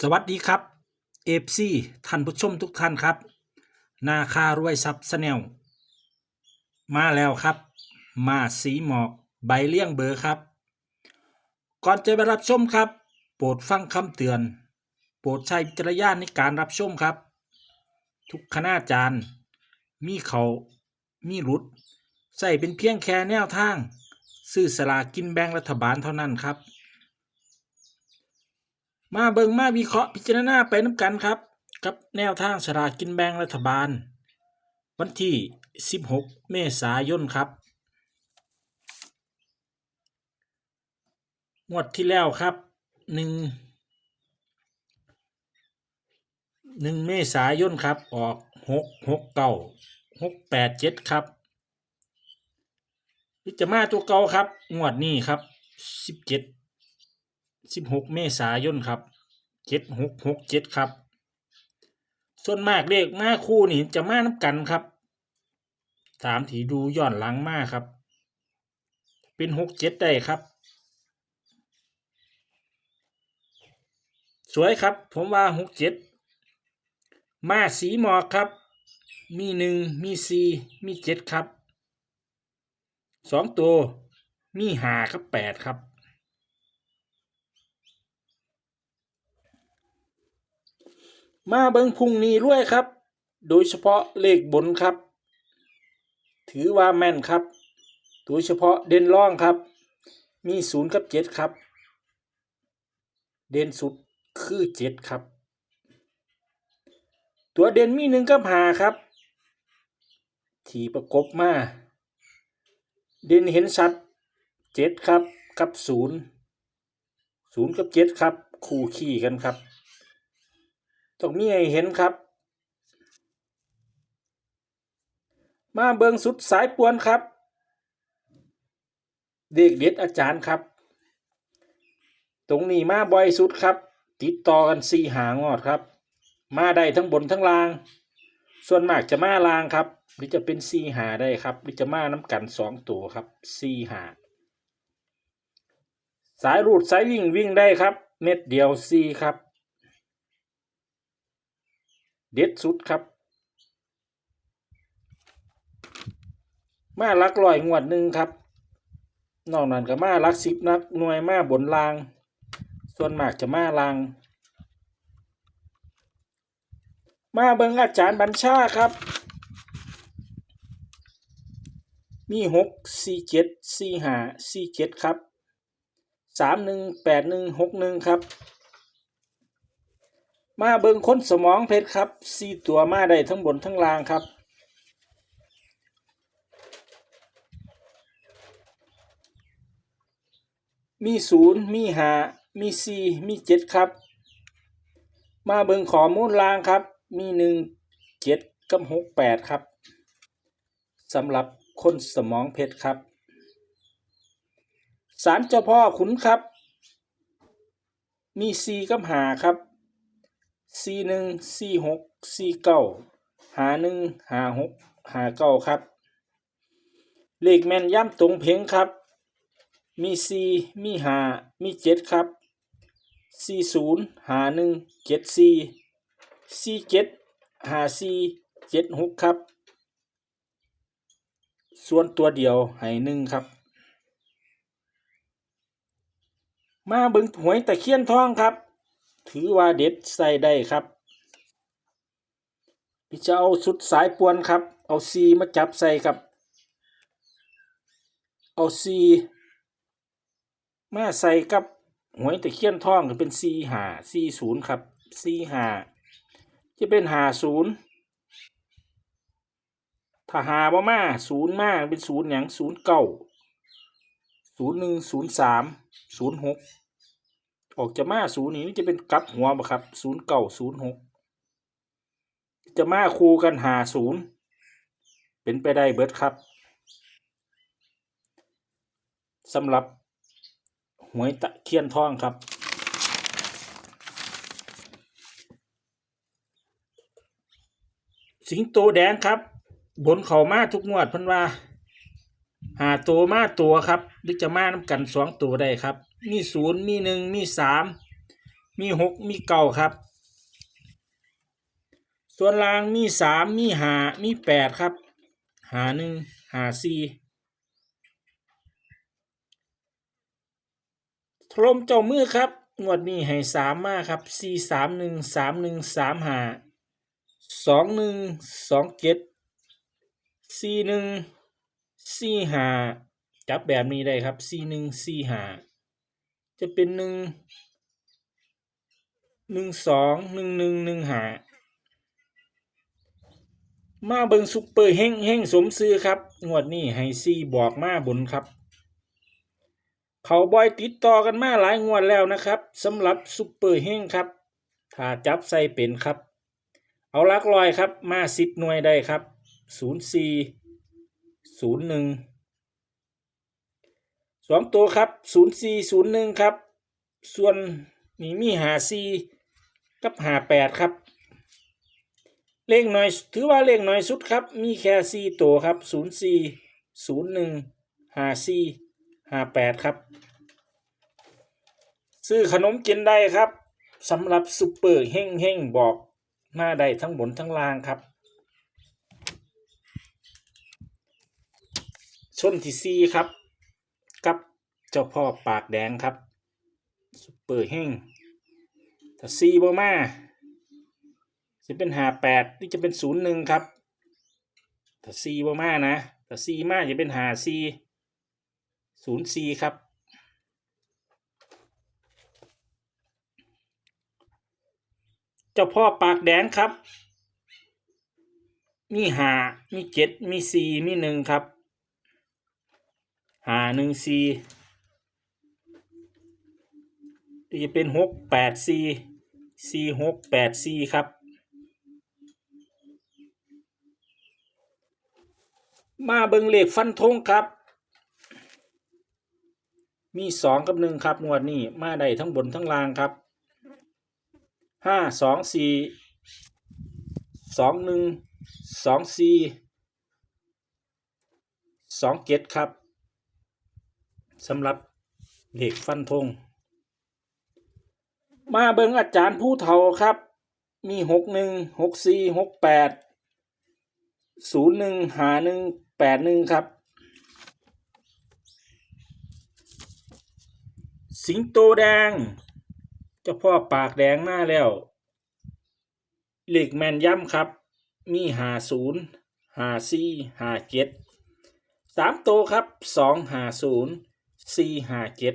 สวัสดีครับเอฟซีท่านผู้ชมทุกท่านครับ นาคารวยทรัพย์สแนลมาแล้วครับ มาสีหมอกใบเลี่ยงเบอร์ครับ ก่อนจะไปรับชมครับ โปรดฟังคำเตือน โปรดใช้จรณญาณในการรับชมครับ ทุกคณาจารย์ มีเขามีรุด ใส่เป็นเพียงแค่แนวทาง ซื้อสลากกินแบ่งรัฐบาลเท่านั้นครับ มาเบิงมาวิเคราะห์พิจารณาไปน้ำกันครับ กับแนวทางสลากกินแบ่งรัฐบาล วันที่ 16 เมษายนครับงวดที่แล้วครับหนึ่งหนึ่งเมษายนครับ ออกหกหกเก้าหกแปดเจ็ดครับพิจามาตัวเก่าครับ งวดนี้ครับสิบเจ็ด สิบหกเมษายนครับเจ็ดหกหกเจ็ดครับ ส่วนมากเลขมาคู่นี่จะมาน้ำกันครับตามที่ดูย้อนหลังมาครับ เป็นหกเจ็ดได้ครับ สวยครับ ผมว่าหกเจ็ดมาสีหมอกครับ มีหนึ่งมีสี่มีเจ็ดครับสองตัวมีหาครับแปดครับ มาเบิ้งพุงนี้ด้วยครับ โดยเฉพาะเลขบนครับ ถือว่าแม่นครับ โดยเฉพาะเด่นร่องครับ มีศูนย์กับเจ็ดครับ เด่นสุดคือเจ็ดครับ ตัวเด่นมีหนึ่งกับหาครับที่ประกบมา เด่นเห็นชัดเจ็ดครับ กับศูนย์ศูนย์กับเจ็ดครับ คู่ขี้กันครับ ต้องมีให้เห็นครับ มาเบิงสุดสายปวนครับ เด็กเด็ดอาจารย์ครับ ตรงนี้มาบ่อยสุดครับ ติดต่อกันสี่หางอดครับ มาได้ทั้งบนทั้งล่าง ส่วนมากจะมาล่างครับหรือจะเป็นสี่หาได้ครับหรือจะมาน้ำกันสองตัวครับสี่หาสายรูดสายวิ่งวิ่งได้ครับ เม็ดเดียวสี่ครับ เด็ดสุดครับ มาลักลอยงวดหนึ่งครับ นอกนั้นก็มาลักสิบนักหน่วยมาบนราง ส่วนมากจะมาลาง มาเบิงอาจารย์บัญชาครับ มีหกสี่เจ็ดสี่ห้าสี่เจ็ดครับสามหนึ่งแปดหนึ่งหกหนึ่งครับ มาเบิงค้นสมองเพชรครับสี่ตัวมาได้ทั้งบนทั้งล่างครับ มีศูนย์มีหามีสี่มีเจ็ดครับ มาเบิงขอมูลล่างครับ มีหนึ่งเจ็ดกับหกแปดครับสำหรับคนสมองเพชรครับสารเจ้าพ่อขุนครับ มีสี่กับหาครับ สี่หนึ่งสี่หกสี่เก้าหาหนึ่งหาหกหาเก้าครับ เลขแม่นย่ำตรงเพงครับ มีสี่มีหามีเจ็ดครับสี่ศูนย์หาหนึ่งเจ็ดสี่สี่เจ็ดหาสี่เจ็ดหกครับ ส่วนตัวเดียวให้หนึ่งครับ มาบึงหวยตะเคียนทองครับ ถือว่าเด็ดใส่ได้ครับพี่จะเอาสุดสายปวนครับ เอาซีมาจับใส่ครับ เอาซีมาใส่กับหวยตะเคียนทองก็เป็นซีหาซีศูนย์ครับซีหาจะเป็นหาศูนย์ถ้าหาบ่มาศูนย์มาเป็นศูนย์อย่างศูนย์เก้าศูนย์หนึ่งศูนย์สามศูนย์หก ออกจะมาศูนย์นี้จะเป็นกลับหัวบ่ครับศูนย์เก้าศูนย์หกจะมาคูกันหาศูนย์เป็นไปได้เบิดครับสำหรับหวยตะเคียนทองครับ สิงโตแดงครับ บนเขามาทุกงวดพันว่า หาตัวมาตัวครับหรือจะมาน้ำกันสองตัวได้ครับ มีศูนย์มีหนึ่งมีสามมีหกมีเก้าครับ ส่วนล่างมีสามมีหามีแปดครับ หาหนึ่งหาสี่ทลมเจ้ามือครับงวดนี้ให้สามมาครับสี่สามหนึ่งสามหนึ่งสามหาสองหนึ่งสองเจ็ดสี่หนึ่งสี่หาจับแบบนี้ได้ครับสี่หนึ่งสี่หา จะเป็นหนึ่งหนึ่งสองหนึ่งหนึ่งหนึ่งหามาเบิงซุปเปอร์เฮงเฮงสมซื้อครับ งวดนี้ให้ซีบอกมาบนครับ เขาบอยติดต่อกันมาหลายงวดแล้วนะครับสำหรับซุปเปอร์เฮงครับ ถ้าจับใส่เป็นครับ เอาลักลอยครับมาสิบหน่วยได้ครับศูนย์สี่ศูนย์หนึ่ง สองตัวครับศูนย์สี่ศูนย์หนึ่งครับ ส่วนนี่มีหาซีกับหาแปดครับ เลขหน่อยถือว่าเลขหน่อยสุดครับ มีแค่สี่ตัวครับศูนย์สี่ศูนย์หนึ่งหาสี่หาแปดครับ ซื้อขนมกินได้ครับสำหรับซุปเปอร์เฮงเฮงบอกมาได้ทั้งบนทั้งล่างครับชนที่สี่ครับ เจ้าพ่อปากแดงครับซุปเปอร์เฮงถ้าซีบ่มาจะเป็นหาแปดนี่จะเป็นศูนย์หนึ่งครับถ้าซีบ่มานะถ้าซีมาจะเป็นหาซีศูนย์ซีครับเจ้าพ่อปากแดงครับ มีหามีเจ็ดมีซีมีหนึ่งครับหาหนึ่งซี จะเป็นหกแปดซีซีหกแปดซีครับมาเบิงเลขฟันธงครับ มีสองกับหนึ่งครับงวดนี้มาได้ทั้งบนทั้งล่างครับห้าสองสี่สองหนึ่งสองสี่สองเจ็ดครับสำหรับเลขฟันธง มาเบิงอาจารย์ผู้เฒ่าครับ มีหกหนึ่งหกสี่หกแปดศูนย์หนึ่งหาหนึ่งแปดหนึ่งครับ สิงโตแดงเจ้าพ่อปากแดงมาแล้วเหล็กแมนย่ำครับ มีหาศูนย์หาสี่หาเจ็ดสามโตวครับสองหาศูนย์สี่หาเจ็ด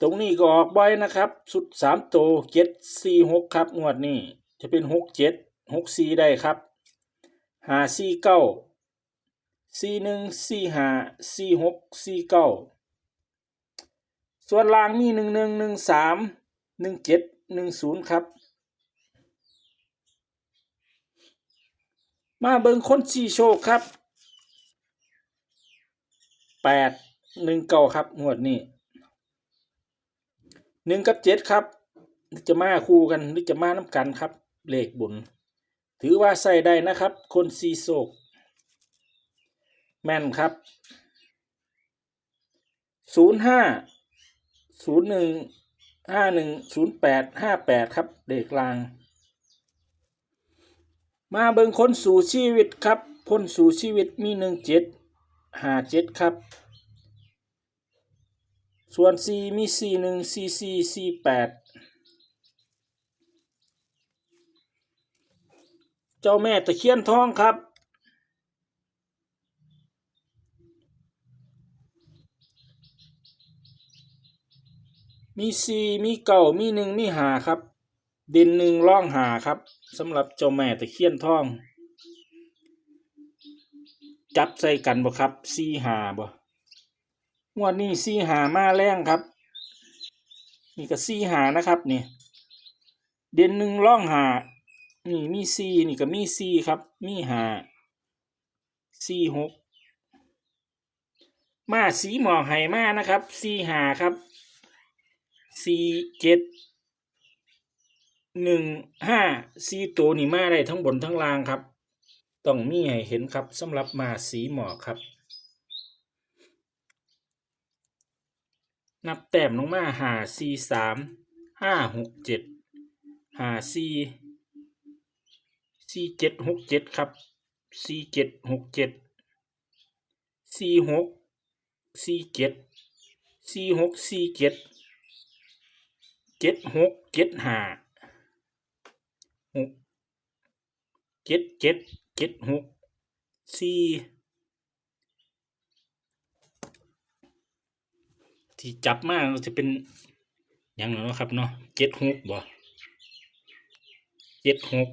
ตรงนี้ก็ออกบ่อยนะครับ สุดสามโตวเจ็ดสี่หกครับงวดนี้จะเป็นหกเจ็ดหกสี่ได้ครับหาสี่เก้าสี่หนึ่งสี่หาสี่หกสี่เก้าส่วนล่างมีหนึ่งหนึ่งหนึ่งสามหนึ่งเจ็ดหนึ่งศูนย์ครับ มาเบิ่งคนสี่โชคครับแปดหนึ่งเก้าครับงวดนี้ หนึ่งกับเจ็ดครับ จะมาคู่กันหรือจะมาน้ำกันครับ เลขบุญ ถือว่าใส่ได้นะครับ คนสีโศก แม่นครับศูนย์ห้าศูนย์หนึ่งห้าหนึ่งศูนย์แปดห้าแปดครับ เลขกลาง มาเบิ่งคนสู่ชีวิตครับ คนสู่ชีวิตมีหนึ่งเจ็ดห้าเจ็ดครับ ส่วน C มี C หนึ่ง C C C แปดเจ้าแม่ตะเคียนทองครับ มีซีมีเก่ามีหนึ่งมีหาครับ ดินหนึ่งร่องหาครับสำหรับเจ้าแม่ตะเคียนทอง จับใส่กันบ่ครับซีหาบ่ งวดนี้ซีหามาแรงครับ นี่ก็ซีหานะครับนี่เด่นหนึ่งร่องหานี่มีซีนี่ก็มีซีครับ มีหาซีหกมาสีหมอกไห่มานะครับซีหาครับซีเจ็ดหนึ่งห้าซีตัวนี่มาได้ทั้งบนทั้งล่างครับ ต้องมีให้เห็นครับสำหรับมาสีหมอกครับ นับแต้มลงมาหาสี่สามห้าหกเจ็ดหาสี่สี่เจ็ดหกเจ็ดครับสี่เจ็ดหกเจ็ดสี่หกสี่เจ็ดสี่หกสี่เจ็ดเจ็ดหกเจ็ดห้าหกเจ็ดเจ็ดเจ็ดหกสี่ ที่จับมากจะเป็นอย่างนั้นเนาะครับเนาะเจ็ดหกบ่เจ็ดหก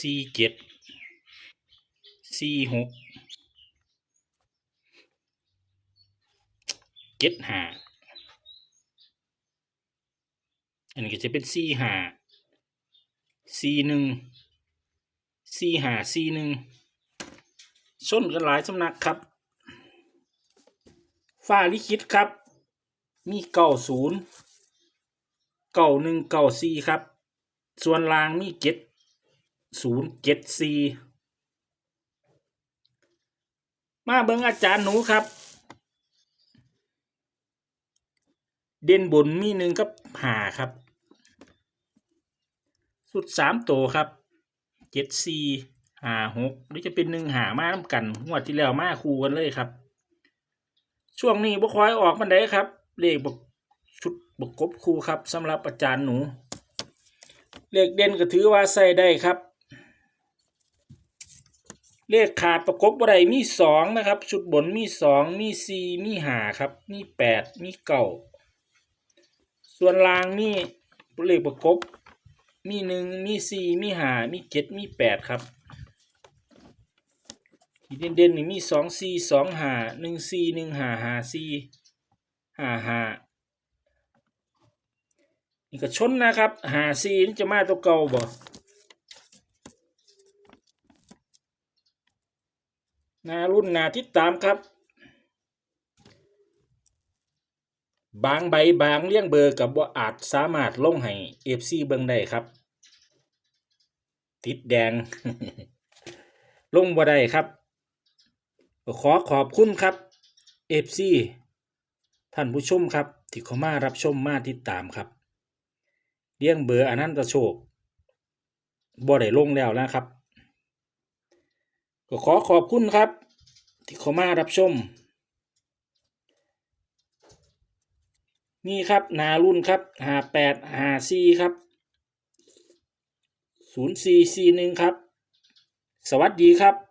สี่เจ็ดสี่หกเจ็ดห้าอันนี้ก็จะเป็นสี่ห้าสี่หนึ่งสี่ห้าสี่หนึ่งชนกันหลายสำนักครับ ฟ้าลิขิตครับ มีเก้าศูนย์เก้าหนึ่งเก้าสี่ครับ ส่วนล่างมีเจ็ดศูนย์เจ็ดสี่มาเบิ่งอาจารย์หนูครับ เด่นบนมีหนึ่งกับหาครับ สุดสามตัวครับเจ็ดสี่หาหกหรือจะเป็นหนึ่งหามาน้ำกันงวดที่แล้วมาคู่กันเลยครับ ช่วงนี้บ่ค่อยออกมันได้ครับ เลขบกชุดบกกบคู่ครับสำหรับอาจารย์หนู เลขเด่นก็ถือว่าใส่ได้ครับ เลขขาดประกบบ่ได้มีสองนะครับ ชุดบนมีสองมีสี่มีห้าครับ มีแปดมีเก้าส่วนล่างมีเลขประกบ มีหนึ่งมีสี่มีห้ามีเจ็ดมีแปดครับ ที่เด่นๆนี่มีสองสี่สองห้าหนึ่งสี่หนึ่งห้าห้าสี่ห้าห้านี่ก็ชนนะครับห้าสี่นี่จะมาตัวเก่าบ่นารุ่นนาทิดตามครับ บางใบบางเลี่ยงเบอร์กับว่าอาจสามารถลงให้เอฟซีเบิ่งได้ครับ ติดแดง ลงบ่ได้ครับ ขอขอบคุณครับเอฟซีท่านผู้ชมครับ ที่เข้ามารับชมมาติดตามครับเลี้ยงเบอร์อนันตโชคบ่ได้ลงแล้วนะครับ ก็ขอขอบคุณครับ ที่เข้ามารับชม นี่ครับนารุ่นครับหาแปดหาสี่ครับศูนย์สี่สี่หนึ่งครับ สวัสดีครับ